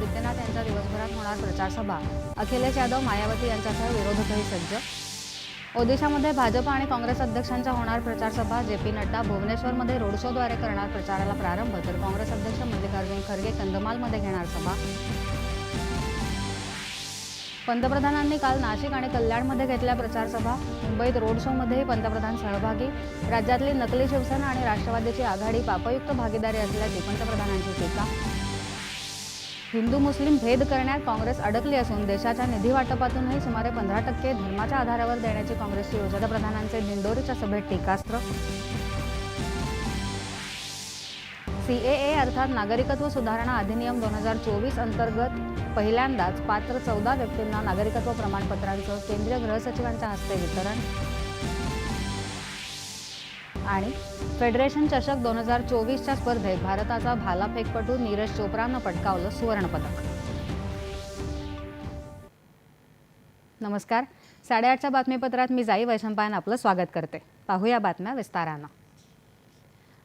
आदित्यनाथ यांच्या दिवसभरात होणार प्रचारसभा अखिलेश यादव मायावती यांच्यासह विरोधकही सज्ज. ओदिशामध्ये भाजप आणि काँग्रेस अध्यक्षांच्या होणार प्रचारसभा जे पी नड्डा भुवनेश्वरमध्ये रोड शोद्वारे करणार प्रचाराला प्रारंभ तर काँग्रेस अध्यक्ष मल्लिकार्जुन खरगे कंदमालमध्ये घेणार सभा. पंतप्रधानांनी काल नाशिक आणि कल्याणमध्ये घेतल्या प्रचारसभा मुंबईत रोड शोमध्येही पंतप्रधान सहभागी. राज्यातली नकली शिवसेना आणि राष्ट्रवादीची आघाडी पापयुक्त भागीदारी असल्याची पंतप्रधानांची टीका. हिंदू मुस्लिम भेद करण्यात काँग्रेस अडकली असून देशाच्या निधी वाटपातूनही सुमारे पंधरा टक्के धर्माच्या आधारावर देण्याची काँग्रेसची योजना. प्रधानांचे दिंडोरीच्या सभेत टीकास्त्र. सीएए अर्थात नागरिकत्व सुधारणा अधिनियम दोन हजार चोवीस अंतर्गत पहिल्यांदाच पात्र चौदा व्यक्तींना नागरिकत्व प्रमाणपत्रांचं केंद्रीय गृहसचिवांच्या हस्ते वितरण. आणि फेडरेशन चषक दोन हजार चोवीसच्या स्पर्धेत भारताचा भालाफेकपटू नीरज चोप्रानं पटकावलं सुवर्णपदक. नमस्कार. साडेआठच्या बातमीपत्रात मी जाई वैशंपायन आपलं स्वागत करते. पाहूया बातम्या विस्तारानं.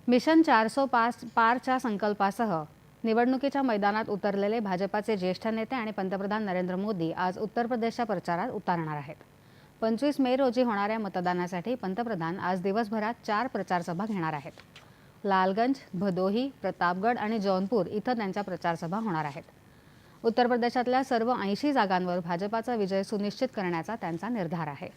मिशन चारसो पाच पारच्या संकल्पासह निवडणुकीच्या मैदानात उतरलेले भाजपाचे ज्येष्ठ नेते आणि पंतप्रधान नरेंद्र मोदी आज उत्तर प्रदेशच्या प्रचारात उतरणार आहेत. पंचवीस मे रोजी होणाऱ्या मतदानासाठी पंतप्रधान आज दिवसभरात चार प्रचारसभा घेणार आहेत. लालगंज भदोही प्रतापगड आणि जौनपूर इथं त्यांच्या प्रचारसभा होणार आहेत. उत्तर प्रदेशातल्या सर्व ऐंशी जागांवर भाजपाचा विजय सुनिश्चित करण्याचा त्यांचा निर्धार आहे.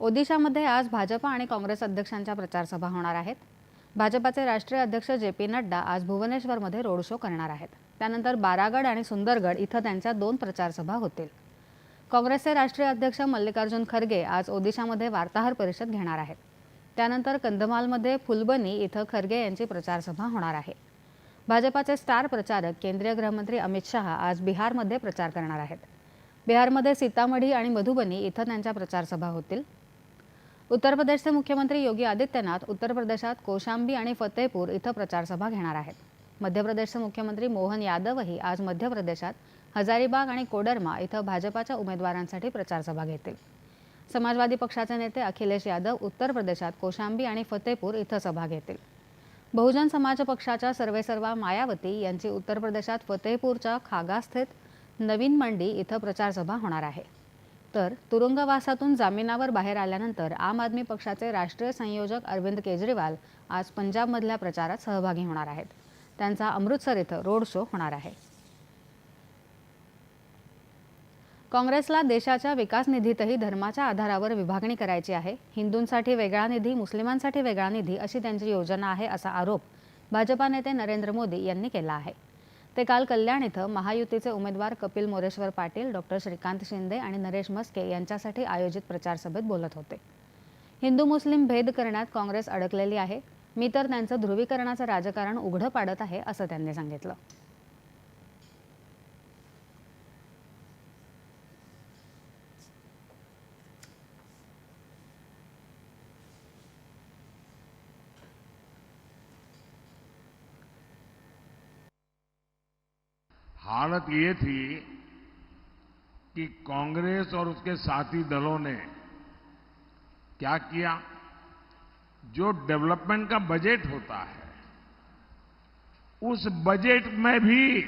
ओदिशामध्ये आज भाजपा आणि काँग्रेस अध्यक्षांच्या प्रचारसभा होणार आहेत. भाजपाचे राष्ट्रीय अध्यक्ष जे पी नड्डा आज भुवनेश्वरमध्ये रोड शो करणार आहेत. त्यानंतर बारागड आणि सुंदरगड इथं त्यांच्या दोन प्रचारसभा होतील. काँग्रेसचे राष्ट्रीय अध्यक्ष मल्लिकार्जुन खरगे आज ओदिशामध्ये वार्ताहर परिषद घेणार आहेत. त्यानंतर कंधमालमध्ये फुलबनी इथं खरगे यांची प्रचारसभा होणार आहे. भाजपाचे स्टार प्रचारक केंद्रीय गृहमंत्री अमित शहा आज बिहारमध्ये प्रचार करणार आहेत. बिहारमध्ये सीतामढी आणि मधुबनी इथं त्यांच्या प्रचारसभा होतील. उत्तर प्रदेशचे मुख्यमंत्री योगी आदित्यनाथ उत्तर प्रदेशात कोशांबी आणि फतेहपूर इथं प्रचारसभा घेणार आहेत. मध्य प्रदेशचे मुख्यमंत्री मोहन यादवही आज मध्य प्रदेशात हजारीबाग आणि कोडरमा इथं भाजपाच्या उमेदवारांसाठी प्रचारसभा घेतील. समाजवादी पक्षाचे नेते अखिलेश यादव उत्तर प्रदेशात कोशांबी आणि फतेहपूर इथं सभा घेतील. बहुजन समाज पक्षाच्या सर्वेसर्वा मायावती यांची उत्तर प्रदेशात फतेहपूरच्या खागास्थित नवीन मंडी इथं प्रचारसभा होणार आहे. तर तुरुंगवासातून जामिनावर बाहेर आल्यानंतर आम आदमी पक्षाचे राष्ट्रीय संयोजक अरविंद केजरीवाल आज पंजाबमधल्या प्रचारात सहभागी होणार आहेत. त्यांचा अमृतसर इथं रोड शो होणार आहे. काँग्रेसला देशाच्या विकास निधीतही धर्माच्या आधारावर विभागणी करायची आहे. हिंदूंसाठी वेगळा निधी मुस्लिमांसाठी वेगळा निधी अशी त्यांची योजना आहे असा आरोप भाजपा नेते नरेंद्र मोदी यांनी केला आहे. ते काल कल्याण इथं महायुतीचे उमेदवार कपिल मोरेश्वर पाटील डॉक्टर श्रीकांत शिंदे आणि नरेश मस्के यांच्यासाठी आयोजित प्रचारसभेत बोलत होते. हिंदू मुस्लिम भेद करण्यात काँग्रेस अडकलेली आहे. मी तर त्यांचं ध्रुवीकरणाचं राजकारण उघडं पाडत आहे असं त्यांनी सांगितलं. हालत ये थी कि कांग्रेस और उसके साथी दलों ने क्या किया? जो डेवलपमेंट का बजट होता है, उस बजट में भी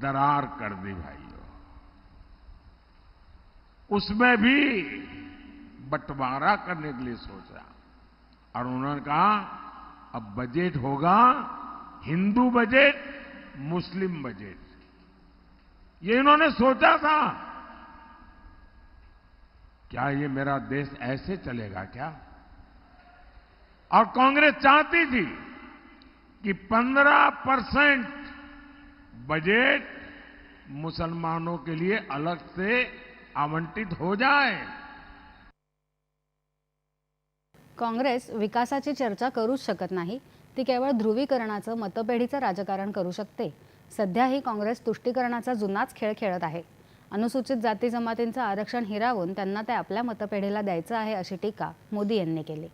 दरार कर दी भाइयों। उसमें भी बंटवारा करने के लिए सोचा। और उन्होंने कहा, अब बजट होगा हिंदू बजट, मुस्लिम बजट। ये इन्होंने सोचा था। क्या ये मेरा देश ऐसे चलेगा क्या? और कांग्रेस चाहती थी कि 15 परसेंट बजट मुसलमानों के लिए अलग से आवंटित हो जाए। काँग्रेस विकासाची चर्चा करूच शकत नाही ती केवळ ध्रुवीकरणाचं मतपेढीचं राजकारण करू शकते. सध्याही काँग्रेस तुष्टीकरणाचा जुनाच खेळ खेळत आहे. अनुसूचित जाती जमातींचं आरक्षण हिरावून त्यांना ते आपल्या मतपेढीला द्यायचं आहे अशी टीका मोदी यांनी केली.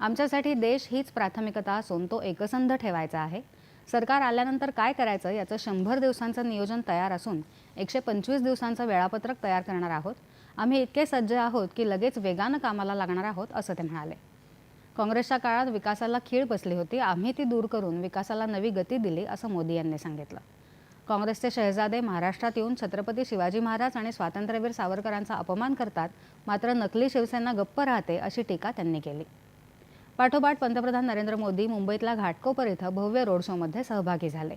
आमच्यासाठी देश हीच प्राथमिकता असून तो एकसंध ठेवायचा आहे. सरकार आल्यानंतर काय करायचं याचं शंभर दिवसांचं नियोजन तयार असून एकशे पंचवीस दिवसांचं वेळापत्रक तयार करणार आहोत. आम्ही इतके सज्ज आहोत की लगेच वेगानं कामाला लागणार आहोत असं ते म्हणाले. काँग्रेसच्या काळात विकासाला खीळ बसली होती आम्ही ती दूर करून विकासाला नवी गती दिली असं मोदी यांनी सांगितलं. काँग्रेसचे शहजादे महाराष्ट्रात येऊन छत्रपती शिवाजी महाराज आणि स्वातंत्र्यवीर सावरकरांचा अपमान करतात मात्र नकली शिवसेना गप्प राहते अशी टीका त्यांनी केली. पाठोपाठ पंतप्रधान नरेंद्र मोदी मुंबईतला घाटकोपर इथं भव्य रोड शोमध्ये सहभागी झाले.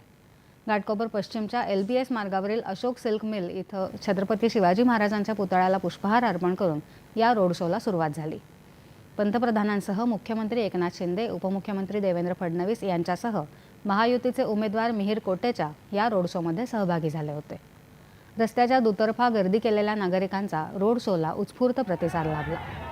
घाटकोपर पश्चिमच्या एल बी एस मार्गावरील अशोक सिल्क मिल इथं छत्रपती शिवाजी महाराजांच्या पुतळ्याला पुष्पहार अर्पण करून या रोड शोला सुरुवात झाली. पंतप्रधानांसह मुख्यमंत्री एकनाथ शिंदे उपमुख्यमंत्री देवेंद्र फडणवीस यांच्यासह महायुतीचे उमेदवार मिहीर कोटेचा या रोड शोमध्ये सहभागी झाले होते. रस्त्याच्या दुतर्फा गर्दी केलेल्या नागरिकांचा रोड शोला उत्स्फूर्त प्रतिसाद लाभला.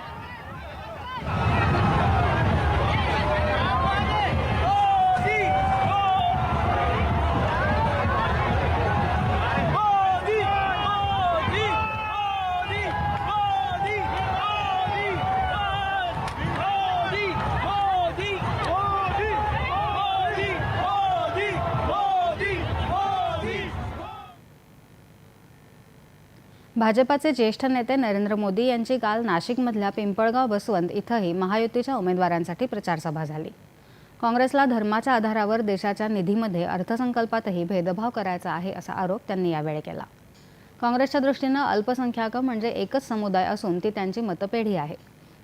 भाजपाचे ज्येष्ठ नेते नरेंद्र मोदी यांची काल नाशिकमधल्या पिंपळगाव बसवंत इथंही महायुतीच्या उमेदवारांसाठी प्रचारसभा झाली. काँग्रेसला धर्माच्या आधारावर देशाच्या निधीमध्ये अर्थसंकल्पातही भेदभाव करायचा आहे असा आरोप त्यांनी यावेळी केला. काँग्रेसच्या दृष्टीनं अल्पसंख्याक म्हणजे एकच समुदाय असून ती त्यांची मतपेढी आहे.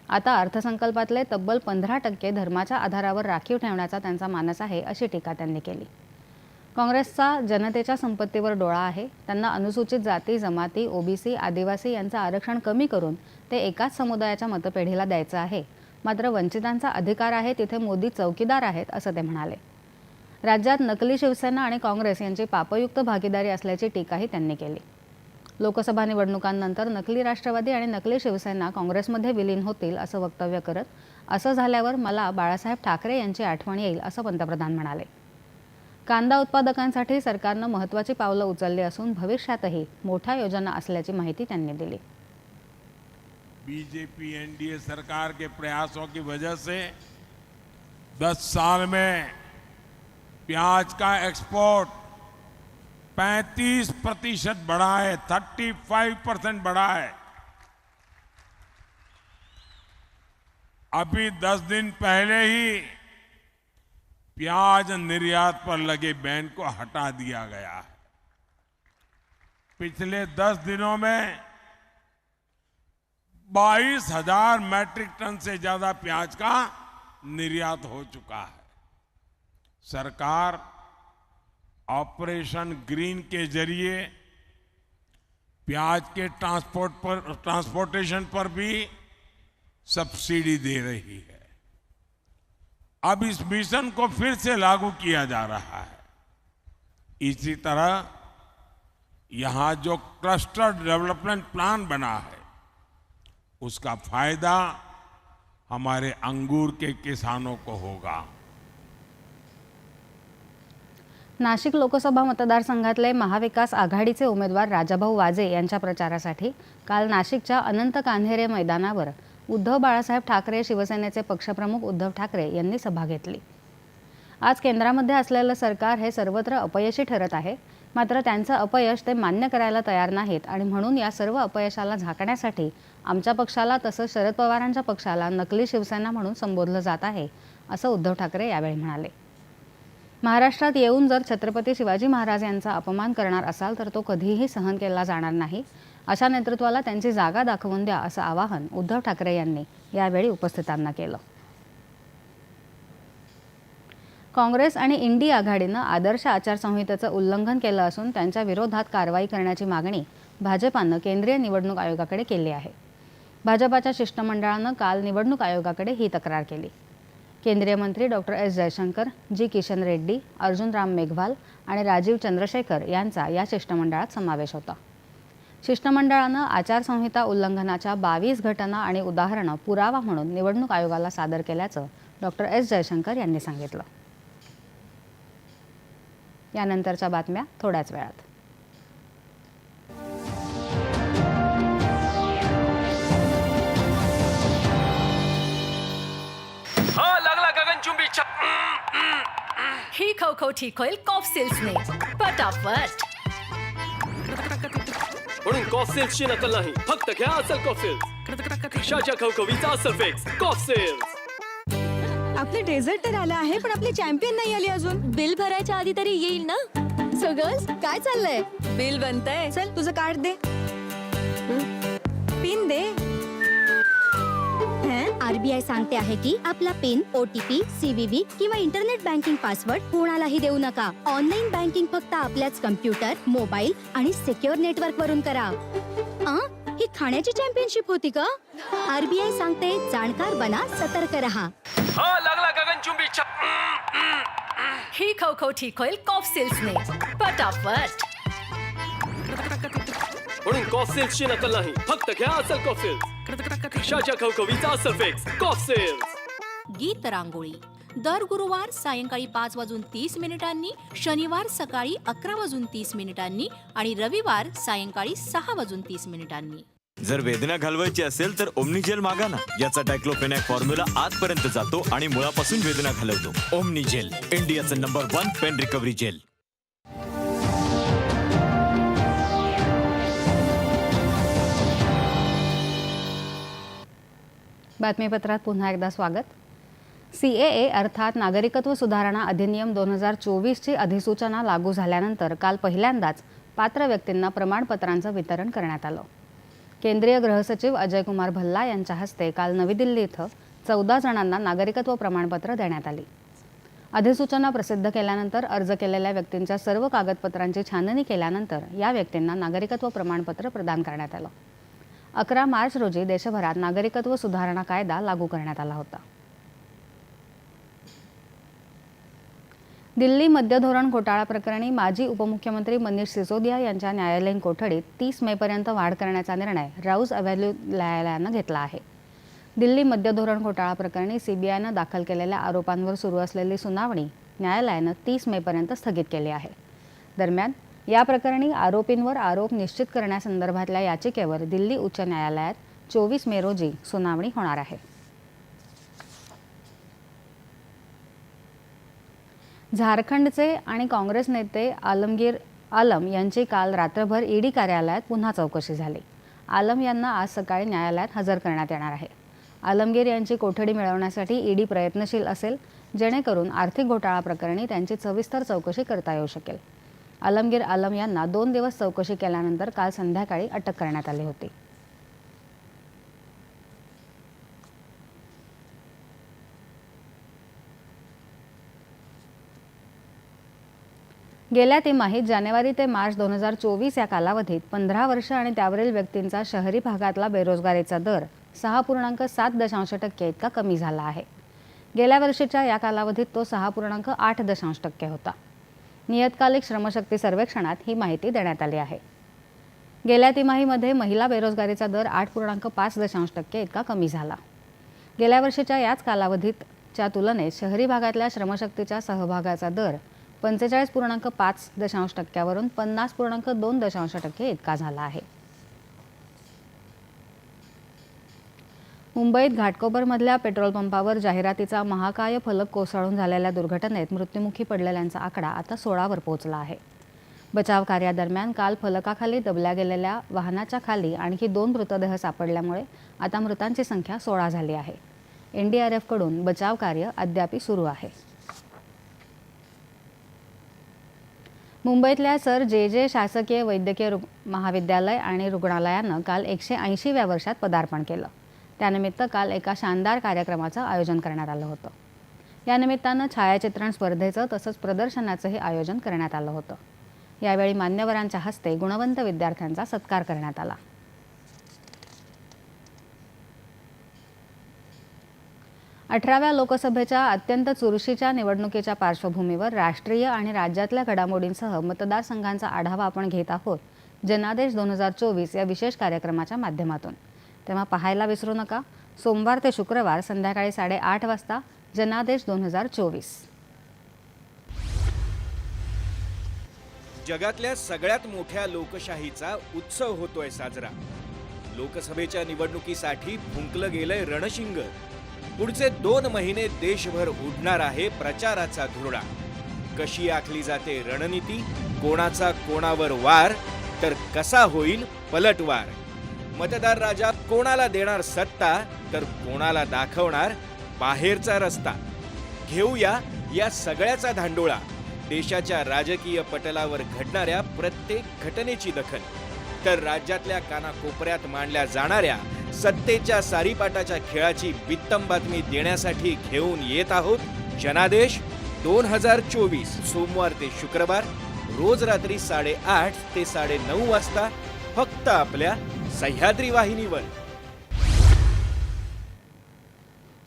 आता अर्थसंकल्पातले तब्बल पंधरा टक्के धर्माच्या आधारावर राखीव ठेवण्याचा त्यांचा मानस आहे अशी टीका त्यांनी केली. काँग्रेसचा जनतेच्या संपत्तीवर डोळा आहे. त्यांना अनुसूचित जाती जमाती ओबीसी आदिवासी यांचं आरक्षण कमी करून ते एकाच समुदायाच्या मतपेढीला द्यायचं आहे. मात्र वंचितांचा अधिकार आहे तिथे मोदी चौकीदार आहेत असं ते म्हणाले. राज्यात नकली शिवसेना आणि काँग्रेस यांची पापयुक्त भागीदारी असल्याची टीकाही त्यांनी केली. लोकसभा निवडणुकांनंतर नकली राष्ट्रवादी आणि नकली शिवसेना काँग्रेसमध्ये विलीन होतील असं वक्तव्य करत असं झाल्यावर मला बाळासाहेब ठाकरे यांची आठवण येईल असं पंतप्रधान म्हणाले. कांदा उत्पादकांसाठी सरकारनं महत्त्वाची पावलं उचलली असून भविष्यातही मोठ्या योजना असल्याची माहिती त्यांनी दिली. बीजेपी एनडीए सरकार के प्रयासों की वजह से 10 साल में प्याज का एक्सपोर्ट 35 प्रतिशत बढ़ा है 35 परसेंट बढ़ा है। अभी 10 दिन पहले ही प्याज निर्यात पर लगे बैन को हटा दिया गया। है पिछले 10 दिनों में बाईस हज़ार मैट्रिक टन से ज़्यादा प्याज का निर्यात हो चुका है। सरकार ऑपरेशन ग्रीन के ज़रिए प्याज के ट्रांसपोर्ट पर, ट्रांसपोर्टेशन पर भी सब्सिडी दे रही है। अब इस मिशन को फिर से लागू किया जा रहा है। इसी तरह यहां जो क्लस्टर डेवलपमेंट प्लान बना है उसका फायदा हमारे अंगूर के किसानों को होगा। नाशिक लोकसभा मतदारसंघातले महाविकास आघाडीचे उमेदवार राजाभाऊ वाजे यांच्या प्रचारासाठी काल नाशिकच्या अनंत कान्हेरे मैदानावर उद्धव बाळासाहेब ठाकरे शिवसेनेचे पक्षप्रमुख उद्धव ठाकरे यांनी सभा घेतली. आज केंद्रामध्ये असलेलं सरकार हे सर्वत्र अपयशी ठरत आहे. मात्र त्यांचं अपयश ते मान्य करायला तयार नाहीत आणि म्हणून या सर्व अपयशाला झाकण्यासाठी आमच्या पक्षाला तसंच शरद पवारांच्या पक्षाला नकली शिवसेना म्हणून संबोधलं जात आहे असं उद्धव ठाकरे यावेळी म्हणाले. महाराष्ट्रात येऊन जर छत्रपती शिवाजी महाराज यांचा अपमान करणार असाल तर तो कधीही सहन केला जाणार नाही. अशा नेतृत्वाला त्यांची जागा दाखवून द्या असं आवाहन उद्धव ठाकरे यांनी यावेळी उपस्थितांना केलं. काँग्रेस आणि इंडी आघाडीनं आदर्श आचारसंहितेचं उल्लंघन केलं असून त्यांच्या विरोधात कारवाई करण्याची मागणी भाजपानं केंद्रीय निवडणूक आयोगाकडे केली आहे. भाजपाच्या शिष्टमंडळानं काल निवडणूक आयोगाकडे ही तक्रार केली. केंद्रीय मंत्री doctor S. Jaishankar G. Kishan Reddy Arjun Ram Meghwal आणि राजीव चंद्रशेखर यांचा या शिष्टमंडळात समावेश होता. शिष्टमंडळानं आचारसंहिता उल्लंघनाच्या बावीस घटना आणि उदाहरणं पुरावा म्हणून निवडणूक आयोगाला सादर केल्याचं डॉक्टर एस. जयशंकर यांनी सांगितलं. यानंतरच्या बातम्या थोड्याच वेळात. हा लागला गगनचुंबी छप ही खवखवठी होईल कॉफ सिल्सने पटापट म्हणून कॉफ सेल्सची नकल नाही. फक्त घ्या असल कॉफ सेल्स घशाच्या खवखवीचा असल फिक्स कॉफ सेल्स आपलं डेझर्ट तर आलं आहे पण आपली चॅम्पियन नाही आली अजून. बिल भरायच्या आधी तरी येईल ना? सो गर्ल्स काय चाललंय? बिल बनतंय. चल तुझं कार्ड दे. पिन दे. आरबीआय सांगते आहे की आपला पिन ओटीपी सीव्हीव्ही किंवा इंटरनेट बँकिंग पासवर्ड कोणालाही देऊ नका. ऑनलाईन बँकिंग फक्त आपल्याच कम्प्युटर मोबाईल आणि सिक्युअर नेटवर्क वरून करा. आ? ही खाण्याची चॅम्पियनशिप होती का? आरबीआय सांगते जाणकार बना सतर्क रहा. हा लागला गगनचुंबी. ही खो खो ठीक होईल कॉफ सिल्सने पटापट. म्हणून कॉफ सिल्सची नकल नाही. फक्त घ्या असल कॉफ सिल्स खवखवीचा कॉफ सिल्स गीत रांगोळी. दर गुरुवार सायंकाळी पाच वाजून तीस मिनिटांनी शनिवार सकाळी अकरा वाजून तीस मिनिटांनी आणि रविवार सायंकाळी सहा वाजून तीस मिनिटांनी. जर वेदना घालवायची असेल तर ओमनीजेल मागा ना. याचा डायक्लोफेनॅक फॉर्म्युला आतपर्यंत जातो आणि मुळापासून वेदना घालवतो. ओमनीजेल इंडियाचं number one pain recovery gel बातमीपत्रात पुन्हा एकदा स्वागत. सी ए ए अर्थात नागरिकत्व सुधारणा अधिनियम दोन हजार चोवीसची अधिसूचना लागू झाल्यानंतर काल पहिल्यांदाच पात्र व्यक्तींना प्रमाणपत्रांचं वितरण करण्यात आलं. केंद्रीय गृहसचिव अजयकुमार भल्ला यांच्या हस्ते काल नवी दिल्ली इथं चौदा जणांना नागरिकत्व प्रमाणपत्र देण्यात आली. अधिसूचना प्रसिद्ध केल्यानंतर अर्ज केलेल्या व्यक्तींच्या सर्व कागदपत्रांची छाननी केल्यानंतर या व्यक्तींना नागरिकत्व प्रमाणपत्र प्रदान करण्यात आलं. अकरा मार्च रोजी देशभरात नागरिकत्व सुधारणा कायदा लागू करण्यात आला होता. दिल्ली मध्य धोरण घोटाळा प्रकरणी माजी उपमुख्यमंत्री मनीष सिसोदिया यांच्या न्यायालयीन कोठडीत तीस मेपर्यंत वाढ करण्याचा निर्णय राऊज अव्हॅल्यू न्यायालयानं घेतला आहे. दिल्ली मध्य धोरण घोटाळा प्रकरणी सीबीआयनं दाखल केलेल्या आरोपांवर सुरू असलेली सुनावणी न्यायालयानं तीस मेपर्यंत स्थगित केली आहे. दरम्यान या प्रकरणी आरोपींवर आरोप निश्चित करण्यासंदर्भातल्या याचिकेवर दिल्ली उच्च न्यायालयात चोवीस मे रोजी सुनावणी होणार आहे. झारखंडचे आणि काँग्रेस नेते आलमगीर आलम यांची काल रात्रभर ईडी कार्यालयात पुन्हा चौकशी झाली. आलम यांना आज सकाळी न्यायालयात हजर करण्यात येणार आहे. आलमगीर यांची कोठडी मिळवण्यासाठी ईडी प्रयत्नशील असेल जेणेकरून आर्थिक घोटाळा प्रकरणी त्यांची सविस्तर चौकशी करता येऊ शकेल. आलमगीर आलम यांना दोन दिवस चौकशी केल्यानंतर काल संध्याकाळी अटक करण्यात आली होती. गेल्या तिमाहीत जानेवारी ते मार्च दोन हजार चोवीस या कालावधीत पंधरा वर्ष आणि त्यावरील व्यक्तींचा शहरी भागातला बेरोजगारीचा दर सहा पूर्णांक सात दशांश टक्के इतका कमी झाला आहे. गेल्या वर्षीच्या या कालावधीत तो सहा पूर्णांक आठ दशांश टक्के होता. नियतकालिक श्रमशक्ती सर्वेक्षणात ही माहिती देण्यात आली आहे. गेल्या तिमाहीमध्ये महिला बेरोजगारीचा दर आठ पूर्णांक पाच दशांश टक्के इतका कमी झाला. गेल्या वर्षीच्या याच कालावधीतच्या तुलनेत शहरी भागातल्या श्रमशक्तीच्या सहभागाचा दर पंचेचाळीस पूर्णांक पाच दशांश टक्क्यावरून पन्नास पूर्णांक दोन दशांश टक्के इतका झाला आहे. मुंबईत घाटकोपरमधल्या पेट्रोल पंपावर जाहिरातीचा महाकाय फलक कोसळून झालेल्या दुर्घटनेत मृत्युमुखी पडलेल्यांचा आकडा आता सोळावर पोहोचला आहे. बचाव कार्यादरम्यान काल फलकाखाली दबल्या गेलेल्या वाहनाच्या खाली आणखी दोन मृतदेह सापडल्यामुळे आता मृतांची संख्या सोळा झाली आहे. एनडीआरएफकडून बचाव कार्य अद्याप सुरू आहे. मुंबईतल्या सर जे जे शासकीय वैद्यकीय महाविद्यालय आणि रुग्णालयानं काल एकशे ऐंशीव्या वर्षात पदार्पण केलं. त्यानिमित्त काल एका शानदार कार्यक्रमाचं आयोजन करण्यात आलं होतं. यानिमित्तानं छायाचित्रण स्पर्धेचं तसंच प्रदर्शनाचंही आयोजन करण्यात आलं होतं. यावेळी मान्यवरांच्या हस्ते गुणवंत विद्यार्थ्यांचा सत्कार करण्यात आला. अठराव्या लोकसभेच्या अत्यंत चुरशीच्या निवडणुकीच्या पार्श्वभूमीवर राष्ट्रीय आणि राज्यातल्या घडामोडींसह मतदारसंघांचा आढावा आपण घेत आहोत जनादेश दोन हजार चोवीस या विशेष कार्यक्रमाच्या माध्यमातून. तेव्हा पाहायला विसरू नका. सोमवार ते शुक्रवार संध्याकाळी साडेआठ वाजता जनादेश दोन हजार चोवीस. जगातल्या सगळ्यात मोठ्या लोकशाहीचा उत्सव होतोय साजरा. लोकसभेच्या निवडणुकीसाठी फुंकलं गेलंय रणशिंग. पुढचे दोन महिने देशभर उडणार आहे प्रचाराचा धुरडा कशी आखली जाते रणनीती? कोणाचा कोणावर वार? तर कसा होईल पलटवार? मतदार राजा कोणाला देणार सत्ता तर कोणाला दाखवणार बाहेरचा रस्ता? घेऊया या सगळ्याचा धांडोळा. देशाच्या राजकीय पटलावर घडणाऱ्या प्रत्येक घटनेची दखल. तर राज्यातल्या कानाकोपऱ्यात मांडल्या जाणाऱ्या सत्तेच्या सारीपाटाच्या खेळाची वित्तम बातमी देण्यासाठी घेऊन येत आहोत जनादेश दोन हजार चोवीस सोमवार ते शुक्रवार रोज रात्री साडेआठ ते साडेनऊ वाजता फक्त आपल्या सह्याद्री वाहिनीवर.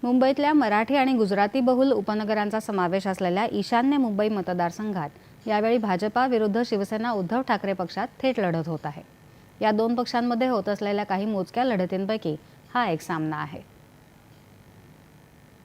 मुंबईतल्या मराठी आणि गुजराती बहुल उपनगरांचा समावेश असलेल्या ईशान्य मुंबई मतदारसंघात यावेळी भाजपा विरुद्ध शिवसेना उद्धव ठाकरे पक्षात थेट लढत होत आहे. या दोन पक्षांमध्ये होत असलेल्या काही मोजक्या लढतींपैकी हा एक सामना आहे.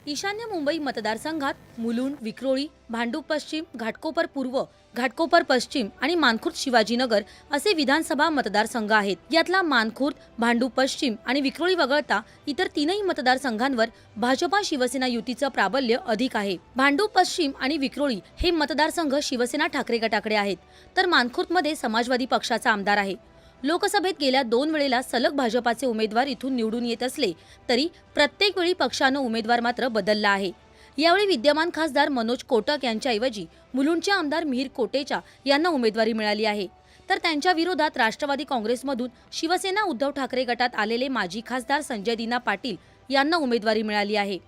ईशान्य मुंबई मतदारसंघात मुलुंड विक्रोळी भांडूप पश्चिम घाटकोपर पूर्व घाटकोपर पश्चिम आणि मानखुर्द शिवाजीनगर असे विधानसभा मतदारसंघ आहेत. यातला मानखुर्द भांडूप पश्चिम आणि विक्रोळी वगळता इतर तीनही मतदारसंघांवर भाजपा शिवसेना युतीचं प्राबल्य अधिक आहे. भांडू पश्चिम आणि विक्रोळी हे मतदारसंघ शिवसेना ठाकरे गटाकडे आहेत. तर मानखुर्दमध्ये समाजवादी पक्षाचा आमदार आहे. लोकसभेत गेल्या दोन वेळेला सलग भाजपाचे उमेदवार इथून निवडून येत असले तरी प्रत्येक वेळी पक्षानं उमेदवार मात्र बदलला आहे. यावेळी विद्यमान खासदार मनोज कोटक यांच्याऐवजी मुलुंडचे आमदार मिहीर कोटेचा यांना उमेदवारी मिळाली आहे. तर त्यांच्या विरोधात राष्ट्रवादी काँग्रेसमधून शिवसेना उद्धव ठाकरे गटात आलेले माजी खासदार संजय दिना पाटील यांना उमेदवारी मिळाली आहे.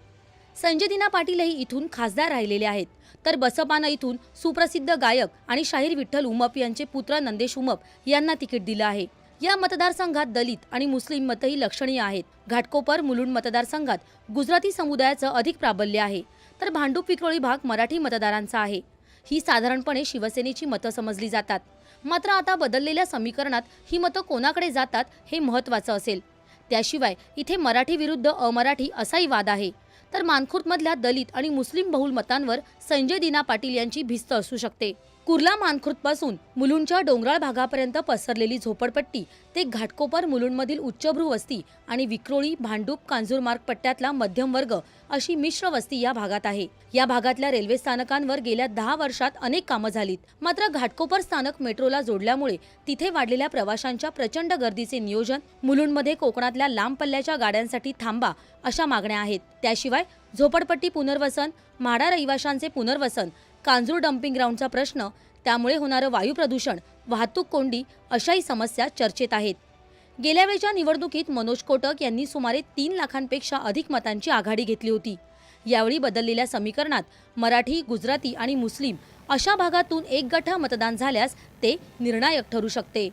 संजय दिना पाटीलही इथून खासदार राहिलेले आहेत. तर बसपानं इथून सुप्रसिद्ध गायक आणि शाहीर विठ्ठल उमप यांचे पुत्र नंदेश उमप यांना तिकीट दिलं आहे. या मतदारसंघात दलित आणि मुस्लिम मतही लक्षणीय आहेत. घाटकोपर मुलुंड मतदारसंघात गुजराती समुदायाचं अधिक प्राबल्य आहे. तर भांडूप विक्रोळी भाग मराठी मतदारांचा आहे. ही साधारणपणे शिवसेनेची मतं समजली जातात. मात्र आता बदललेल्या समीकरणात ही मतं कोणाकडे जातात हे महत्त्वाचं असेल. त्याशिवाय इथे मराठी विरुद्ध अमराठी असाही वाद आहे. तर मानखुर्दमधल्या दलित आणि मुस्लिम बहुल मतांवर संजय दिना पाटील यांची भिस्त असू शकते. कुर्ला मानखुर्दपासून मुलुंडच्या डोंगराळ भागापर्यंत पसरलेली झोपडपट्टी ते घाटकोपर मुलुंडमधील उच्चभ्रू वस्ती आणि विक्रोळी भांडूप कांजूरमार्ग पट्ट्यातला मध्यम वर्ग अशी मिश्र वस्ती या भागात आहे. या भागातल्या रेल्वे स्थानकांवर गेल्या दहा वर्षात अनेक कामं झालीत. मात्र घाटकोपर स्थानक मेट्रोला जोडल्यामुळे तिथे वाढलेल्या प्रवाशांच्या प्रचंड गर्दीचे नियोजन मुलुंडमध्ये कोकणातल्या लांब पल्ल्याच्या गाड्यांसाठी थांबा अशा मागण्या आहेत. त्याशिवाय झोपडपट्टी पुनर्वसन म्हाडा रहिवाशांचे पुनर्वसन कांजूर डम्पिंग ग्राउंडचा प्रश्न त्यामुळे होणारं वायू प्रदूषण वाहतूक कोंडी अशाही समस्या चर्चेत आहेत. गेल्या वेळच्या निवडणुकीत मनोज कोटक यांनी सुमारे तीन लाखांपेक्षा अधिक मतांची आघाडी घेतली होती. यावेळी बदललेल्या समीकरणात मराठी गुजराती आणि मुस्लिम अशा भागातून एक गठा मतदान झाल्यास ते निर्णायक ठरू शकते.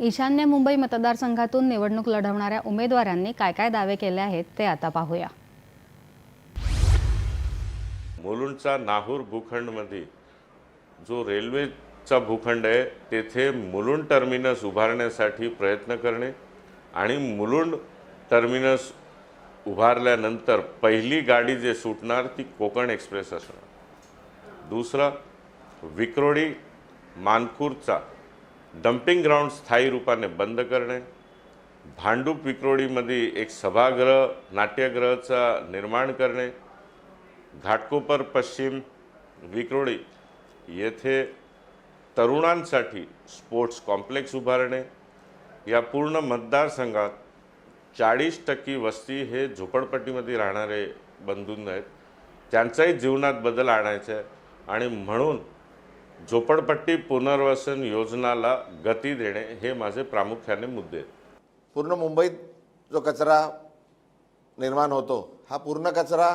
ईशान्य मुंबई मतदारसंघातून निवडणूक लढवणाऱ्या उमेदवारांनी काय काय दावे केले आहेत ते आता पाहूया. मुलुंडचा नाहूर भूखंडमध्ये जो रेल्वेचा भूखंड आहे तेथे मुलुंड टर्मिनस उभारण्यासाठी प्रयत्न करणे आणि मुलुंड टर्मिनस उभारल्यानंतर पहिली गाडी जे सुटणार ती कोकण एक्सप्रेस असणार. दुसरं विक्रोळी मानकूरचा डम्पिंग ग्राउंड स्थायी रूपाने बंद करणे. भांडूप विक्रोळीमध्ये एक सभागृह नाट्यगृहाचा निर्माण करणे. घाटकोपर पश्चिम विक्रोळी येथे तरुणांसाठी स्पोर्ट्स कॉम्प्लेक्स उभारणे या पूर्ण मतदारसंघात चाळीस टक्के वस्ती हे झोपडपट्टीमध्ये राहणारे बंधून आहेत. त्यांचाही जीवनात बदल आणायचा आहे आणि म्हणून झोपडपट्टी पुनर्वसन योजनाला गती देणे हे माझे प्रामुख्याने मुद्दे आहेत. पूर्ण मुंबईत जो कचरा निर्माण होतो हा पूर्ण कचरा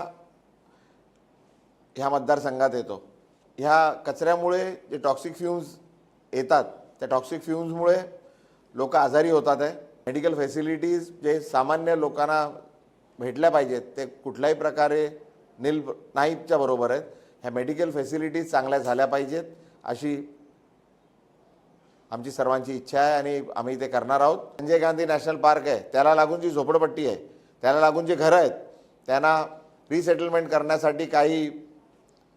ह्या मतदारसंघात येतो. ह्या कचऱ्यामुळे जे टॉक्सिक फ्युम्स येतात त्या टॉक्सिक फ्युम्समुळे लोक आजारी होतात आहे. मेडिकल फॅसिलिटीज जे सामान्य लोकांना भेटल्या पाहिजेत ते कुठल्याही प्रकारे निल नाहीच्या बरोबर आहेत. ह्या मेडिकल फॅसिलिटीज चांगल्या झाल्या पाहिजेत अशी आमची सर्वांची इच्छा आहे आणि आम्ही ते करणार आहोत. संजय गांधी नॅशनल पार्क आहे त्याला लागून जी झोपडपट्टी आहे त्याला लागून जे घरं आहेत त्यांना रिसेटलमेंट करण्यासाठी काही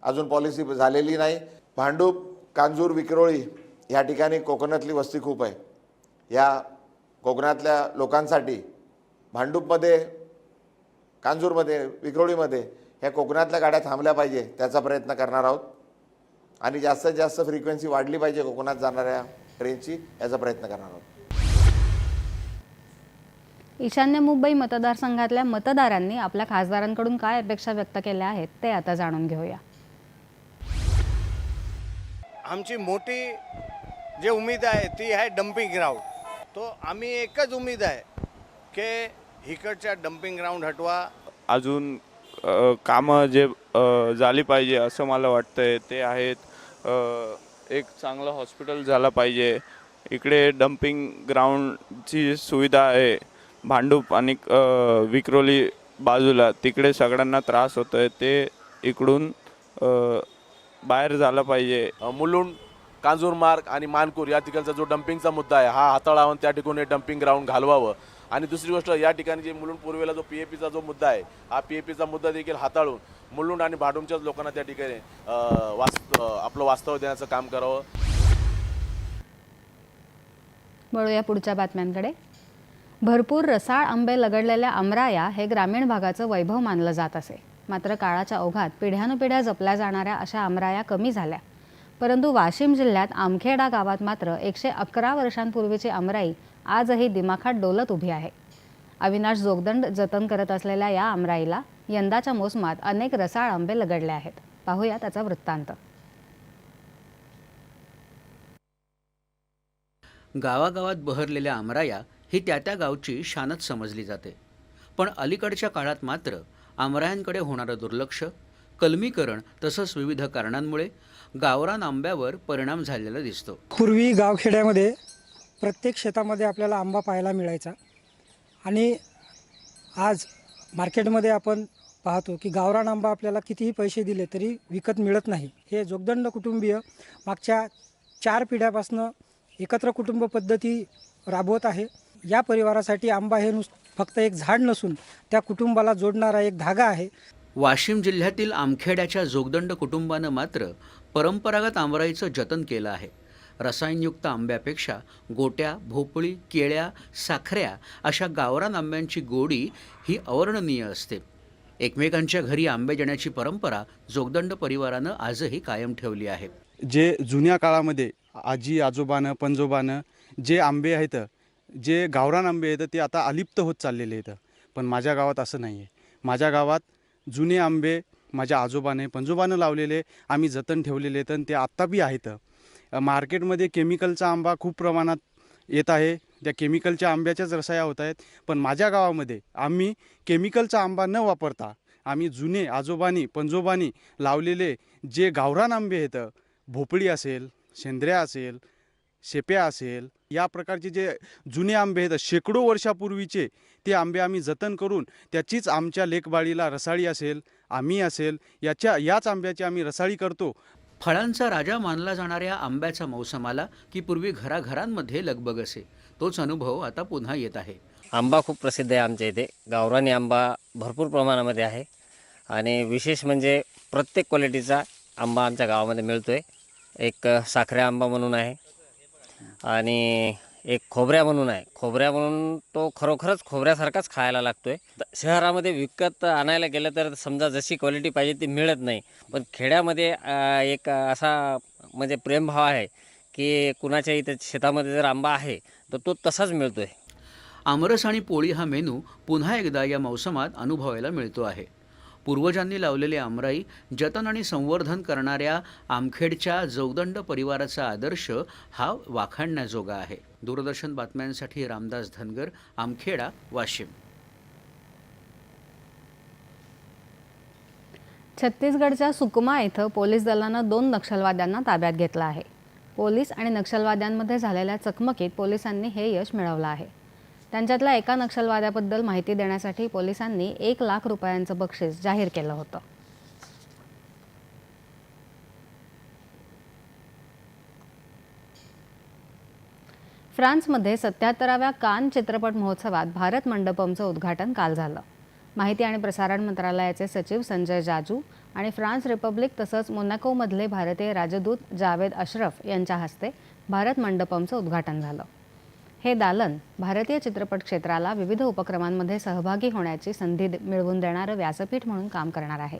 अजून पॉलिसी झालेली नाही. भांडूप कांजूर विक्रोळी ह्या ठिकाणी कोकणातली वस्ती खूप आहे. या कोकणातल्या लोकांसाठी भांडूपमध्ये कांजूरमध्ये विक्रोळीमध्ये ह्या कोकणातल्या गाड्या थांबल्या पाहिजे त्याचा प्रयत्न करणार आहोत. आणि जास्तीत जास्त फ्रिक्वेन्सी वाढली पाहिजे कोकणात जाणाऱ्या ट्रेनची याचा प्रयत्न करणार आहोत. ईशान्य मुंबई मतदारसंघातल्या मतदारांनी आपल्या खासदारांकडून काय अपेक्षा व्यक्त केल्या आहेत ते आता जाणून घेऊया. आमची मोठी जे उमेद आहे ती आहे डम्पिंग ग्राउंड तो आम्ही एकच उमेद आहे की इकडच्या डम्पिंग ग्राउंड हटवा. अजून अ, कामं जे अ, झाली पाहिजे असं मला वाटतंय ते आहेत. अ, एक चांगलं हॉस्पिटल झालं पाहिजे. इकडे डम्पिंग ग्राउंडची सुविधा आहे भांडूप आणि अ, विक्रोली बाजूला तिकडे सगळ्यांना त्रास होतो आहे ते इकडून अ, बाहेर झालं पाहिजे. मुलुंड कांजूरमार्ग आणि मानपूर या ठिकाणचा जो डम्पिंगचा मुद्दा आहे हा हाताळावून त्या ठिकाणी डम्पिंग ग्राउंड घालवावं. आणि दुसरी गोष्ट या ठिकाणी जे मुलुंड पूर्वेला जो पी ए पीचा जो मुद्दा आहे हा पी ए पीचा मुद्दा देखील हाताळून मुलुंड आणि भाडूमच्याच लोकांना त्या ठिकाणी अं, वास अं, आपलं वास्तव देण्याचं काम करावं. वळूया पुढच्या बातम्यांकडे. भरपूर रसाळ आंबे लगडलेल्या अमराया हे ग्रामीण भागाचं वैभव मानलं जात असे. मात्र काळाच्या ओघात पिढ्यानुपिढ्या जपल्या जाणाऱ्या अशा आमराया कमी झाल्या. परंतु वाशिम जिल्ह्यात आमखेडा गावात मात्र एकशे अकरा वर्षांपूर्वीची अमराई आजही दिमाखात डोलत उभी आहे. अविनाश जोगदंड जतन करत असलेल्या या आमराईला यंदाच्या मोसमात अनेक रसाळ आंबे लगडले आहेत. पाहूया त्याचा वृत्तांत. गावागावात बहरलेल्या आमराया ही त्या त्या गावची शानच समजली जाते. पण अलीकडच्या काळात मात्र आमरायांकडे होणारं दुर्लक्ष कलमीकरण तसंच विविध कारणांमुळे गावरान आंब्यावर परिणाम झालेला दिसतो. पूर्वी गावखेड्यामध्ये प्रत्येक शेतामध्ये आपल्याला आंबा पाहायला मिळायचा. आणि आज मार्केटमध्ये आपण पाहतो की गावरान आंबा आपल्याला कितीही पैसे दिले तरी विकत मिळत नाही. हे जोगदंड कुटुंबीय मागच्या चार पिढ्यापासनं एकत्र कुटुंब पद्धती राबवत आहे. या परिवारासाठी आंबा हे नुस फक्त एक झाड नसून त्या कुटुंबाला जोडणारा एक धागा आहे. वाशिम जिल्ह्यातील आमखेड्याच्या जोगदंड कुटुंबानं मात्र परंपरागत आंबराईचं जतन केलं आहे. रसायनयुक्त आंब्यापेक्षा गोट्या भोपळी केळ्या साखऱ्या अशा गावरान आंब्यांची गोडी ही अवर्णनीय असते. एकमेकांच्या घरी आंबे देण्याची परंपरा जोगदंड परिवारानं आजही कायम ठेवली आहे. जे जुन्या काळामध्ये आजी आजोबानं पंजोबानं जे आंबे आहेत जे गावरान आंबे आहेत ते आता अलिप्त होत चाललेले आहेत. पण माझ्या गावात असं नाही आहे माझ्या गावात जुने आंबे माझ्या आजोबाने पंजोबानं लावलेले आम्ही जतन ठेवलेले आहेत आणि ते आत्ता बी आहेत. मार्केटमध्ये केमिकलचा आंबा खूप प्रमाणात येत आहे. त्या केमिकलच्या आंब्याच्याच रसाया होत आहेत. पण माझ्या गावामध्ये आम्ही केमिकलचा आंबा न वापरता आम्ही जुने आजोबानी पंजोबानी लावलेले जे गावरान आंबे आहेत भोपळी असेल शेंद्र्या असेल शेप्या असेल या प्रकारचे जे जुने आंबे आहेत शेकडो वर्षापूर्वीचे ते आंबे आम्ही जतन करून त्याचीच आमच्या लेकबाळीला रसाळी असेल आम्ही असेल याच्या याच आंब्याची आम्ही रसाळी करतो. फळांचा राजा मानला जाणाऱ्या आंब्याचा मौसम आला की पूर्वी घराघरांमध्ये लगबग असे. तोच अनुभव आता पुन्हा येत आहे. आंबा खूप प्रसिद्ध आहे आमच्या इथे. गावरानी आंबा भरपूर प्रमाणामध्ये आहे. आणि विशेष म्हणजे प्रत्येक क्वालिटीचा आंबा आमच्या गावामध्ये मिळतो आहे एक साखऱ्या आंबा म्हणून आहे. आणि एक खोबऱ्या म्हणून आहे. खोबऱ्या म्हणून तो खरोखरच खोबऱ्यासारखाच खायला लागतो आहे शहरामध्ये विकत आणायला गेलं तर समजा जशी क्वालिटी पाहिजे ती मिळत नाही. पण खेड्यामध्ये एक असा म्हणजे प्रेमभाव आहे की कुणाच्या इथे शेतामध्ये जर आंबा आहे तर तो तसाच मिळतो आहे आमरस आणि पोळी हा मेनू पुन्हा एकदा या मौसमात अनुभवायला मिळतो आहे. पूर्वजांनी लावलेली आमराई जतन आणि संवर्धन करणाऱ्या आमखेडच्या जौदंड परिवाराचा आदर्श हा वाखाणण्याजोगा आहे. दूरदर्शन बातम्यांसाठी रामदास धनगर आमखेडा वाशिम. छत्तीसगडच्या सुकमा इथं पोलीस दलानं दोन नक्षलवाद्यांना ताब्यात घेतलं आहे. पोलीस आणि नक्षलवाद्यांमध्ये झालेल्या चकमकीत पोलिसांनी हे यश मिळवलं आहे. त्यांच्यातल्या एका नक्षलवाद्याबद्दल माहिती देण्यासाठी पोलिसांनी एक लाख रुपयांचं बक्षीस जाहीर केलं होतं. फ्रान्समध्ये सत्याहत्तराव्या कान चित्रपट महोत्सवात भारत मंडपमचं उद्घाटन काल झालं. माहिती आणि प्रसारण मंत्रालयाचे सचिव संजय जाजू आणि फ्रान्स रिपब्लिक तसंच मोनॅकोमधले भारतीय राजदूत जावेद अश्रफ यांच्या हस्ते भारत मंडपमचं उद्घाटन झालं. हे दालन भारतीय चित्रपट क्षेत्राला विविध उपक्रमांमध्ये सहभागी होण्याची संधी मिळवून देणारं व्यासपीठ म्हणून काम करणार आहे.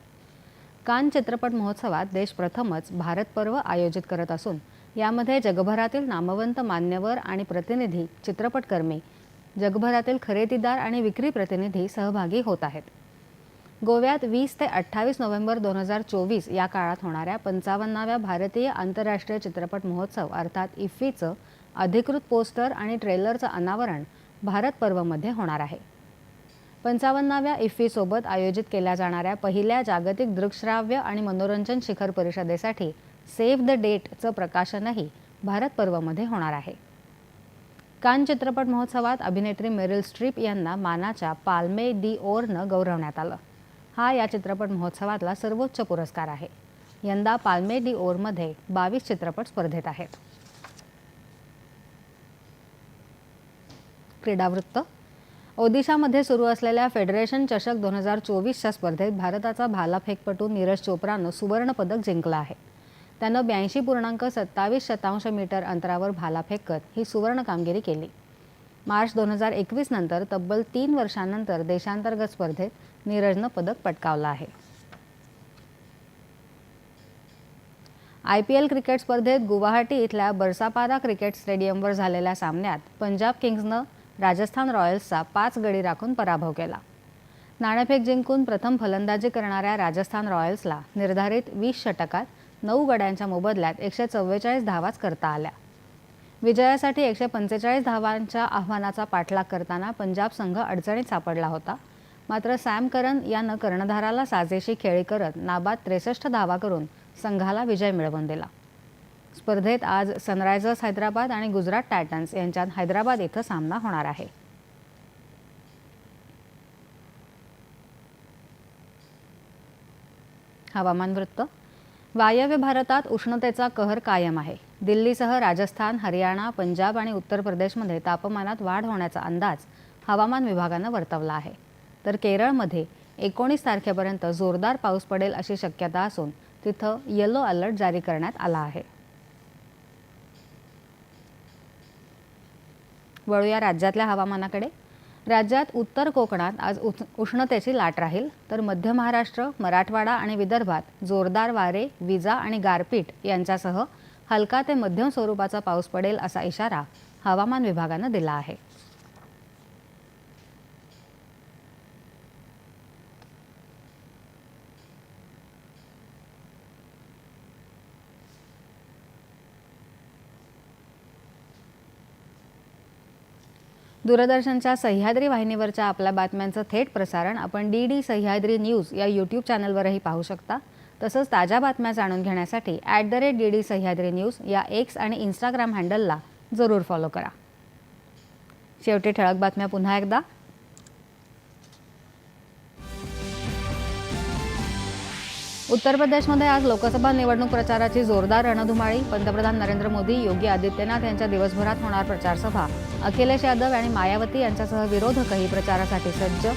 कान चित्रपट महोत्सवात देश प्रथमच भारत पर्व आयोजित करत असून यामध्ये जगभरातील नामवंत मान्यवर आणि प्रतिनिधी चित्रपटकर्मी जगभरातील खरेदीदार आणि विक्री प्रतिनिधी सहभागी होत आहेत. गोव्यात वीस ते अठ्ठावीस नोव्हेंबर दोन हजार चोवीस या काळात होणाऱ्या पंचावन्नाव्या भारतीय आंतरराष्ट्रीय चित्रपट महोत्सव अर्थात इफ्फीचं अधिकृत पोस्टर आणि ट्रेलरचं अनावरण भारत पर्वमध्ये होणार आहे. पंचावन्नाव्या इफ्फीसोबत आयोजित केल्या जाणाऱ्या पहिल्या जागतिक दृकश्राव्य आणि मनोरंजन शिखर परिषदेसाठी सेव्ह द डेटचं प्रकाशनही भारत पर्वमध्ये होणार आहे. कान चित्रपट महोत्सवात अभिनेत्री मेरिल स्ट्रीप यांना मानाच्या पाल्मे डी ओरनं गौरवण्यात आलं. हा या चित्रपट महोत्सवातला सर्वोच्च पुरस्कार आहे. यंदा पाल्मे डी ओरमध्ये बावीस चित्रपट स्पर्धेत आहेत. क्रीडावृत्त. ओदिशामध्ये सुरू असलेल्या फेडरेशन चषक दोन हजार चोवीसच्या स्पर्धेत भारताचा भालाफेकपटू नीरज चोप्रानं सुवर्णपदक जिंकलं आहे. त्यानं ब्याऐंशी पूर्णांक सत्तावीस शतांश मीटर अंतरावर भाला फेकत ही सुवर्ण कामगिरी केली. मार्च दोन हजार एकवीस नंतर तब्बल तीन वर्षांनंतर देशांतर्गत स्पर्धेत नीरजनं पदक पटकावलं आहे. आय पी एल क्रिकेट स्पर्धेत गुवाहाटी इथल्या बरसापारा क्रिकेट स्टेडियमवर झालेल्या सामन्यात पंजाब किंग्जनं राजस्थान रॉयल्सचा पाच गडी राखून पराभव केला. नाणेफेक जिंकून प्रथम फलंदाजी करणाऱ्या राजस्थान रॉयल्सला निर्धारित वीस षटकात नऊ गड्यांच्या मोबदल्यात एकशे चव्वेचाळीस धावाच करता आल्या. विजयासाठी एकशे पंचेचाळीस धावांच्या आव्हानाचा पाठलाग करताना पंजाब संघ अडचणीत सापडला होता. मात्र सॅम करन यानं कर्णधाराला साजेशी खेळी करत नाबाद त्रेसष्ट धावा करून संघाला विजय मिळवून दिला. स्पर्धेत आज सनरायझर्स हैदराबाद आणि गुजरात टायटन्स यांच्यात हैदराबाद इथं सामना होणार आहे. हवामान वृत्त. वायव्य भारतात उष्णतेचा कहर कायम आहे. दिल्लीसह राजस्थान हरियाणा पंजाब आणि उत्तर प्रदेशमध्ये तापमानात वाढ होण्याचा अंदाज हवामान विभागानं वर्तवला आहे. तर केरळमध्ये एकोणीस तारखेपर्यंत जोरदार पाऊस पडेल अशी शक्यता असून तिथं येलो अलर्ट जारी करण्यात आला आहे. वळूया राज्यातल्या हवामानाकडे. राज्यात उत्तर कोकणात आज उष्णतेची लाट राहील. तर मध्य महाराष्ट्र मराठवाडा आणि विदर्भात जोरदार वारे विजा आणि गारपीट यांच्यासह हलका ते मध्यम स्वरूपाचा पाऊस पडेल असा इशारा हवामान विभागानं दिला आहे. दूरदर्शनच्या सह्याद्री वाहिनीवरच्या आपल्या बातम्यांचं थेट प्रसारण आपण डी डी सह्याद्री न्यूज या यूट्यूब चॅनलवरही पाहू शकता. तसंच ताज्या बातम्या जाणून घेण्यासाठी at the rate D D Sahyadri news या एक्स आणि इंस्टाग्राम हँडलला जरूर फॉलो करा. शेवटी ठळक बातम्या पुन्हा एकदा. उत्तर प्रदेशमध्ये आज लोकसभा निवडणूक प्रचाराची जोरदार रणधुमाळी. पंतप्रधान नरेंद्र मोदी योगी आदित्यनाथ यांच्या दिवसभरात होणार प्रचारसभा. अखिलेश यादव आणि मायावती यांच्यासह विरोधकही प्रचारासाठी सज्ज.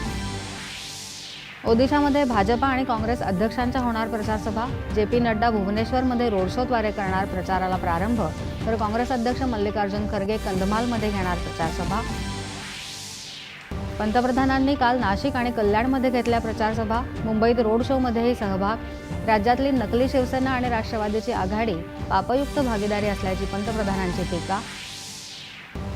ओदिशामध्ये भाजपा आणि काँग्रेस अध्यक्षांच्या होणार प्रचारसभा. जे पी नड्डा भुवनेश्वरमध्ये रोड शोद्वारे करणार प्रचाराला प्रारंभ. तर काँग्रेस अध्यक्ष मल्लिकार्जुन खरगे कंधमालमध्ये घेणार प्रचारसभा. पंतप्रधानांनी काल नाशिक आणि कल्याणमध्ये घेतल्या प्रचारसभा मुंबईत रोड शोमध्येही सहभाग राज्यातली नकली शिवसेना आणि राष्ट्रवादीची आघाडी पापयुक्त भागीदारी असल्याची पंतप्रधानांची टीका.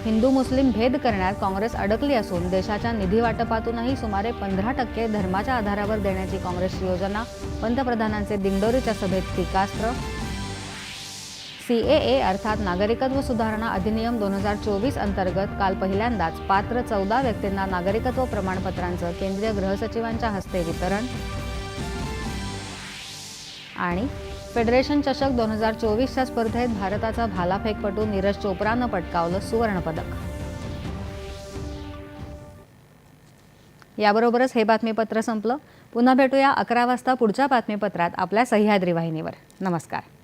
हिंदू मुस्लिम भेद करण्यात काँग्रेस अडकली असून देशाच्या निधी वाटपातूनही सुमारे पंधरा टक्के धर्माच्या आधारावर देण्याची काँग्रेसची योजना पंतप्रधानांचे दिंडोरीच्या सभेत टीकास्त्र सी ए ए अर्थात नागरिकत्व सुधारणा अधिनियम दोन हजार चोवीस अंतर्गत काल पहिल्यांदाच पात्र चौदा व्यक्तींना नागरिकत्व प्रमाणपत्रांचं केंद्रीय गृहसचिवांच्या हस्ते वितरण आणि फेडरेशन चषक दोन हजार चोवीसच्या स्पर्धेत भारताचा भालाफेकपटू नीरज चोप्रानं पटकावलं सुवर्णपदक. याबरोबरच हे बातमीपत्र संपलं. पुन्हा भेटूया अकरा वाजता पुढच्या बातमीपत्रात आपल्या सह्याद्री वाहिनीवर. नमस्कार.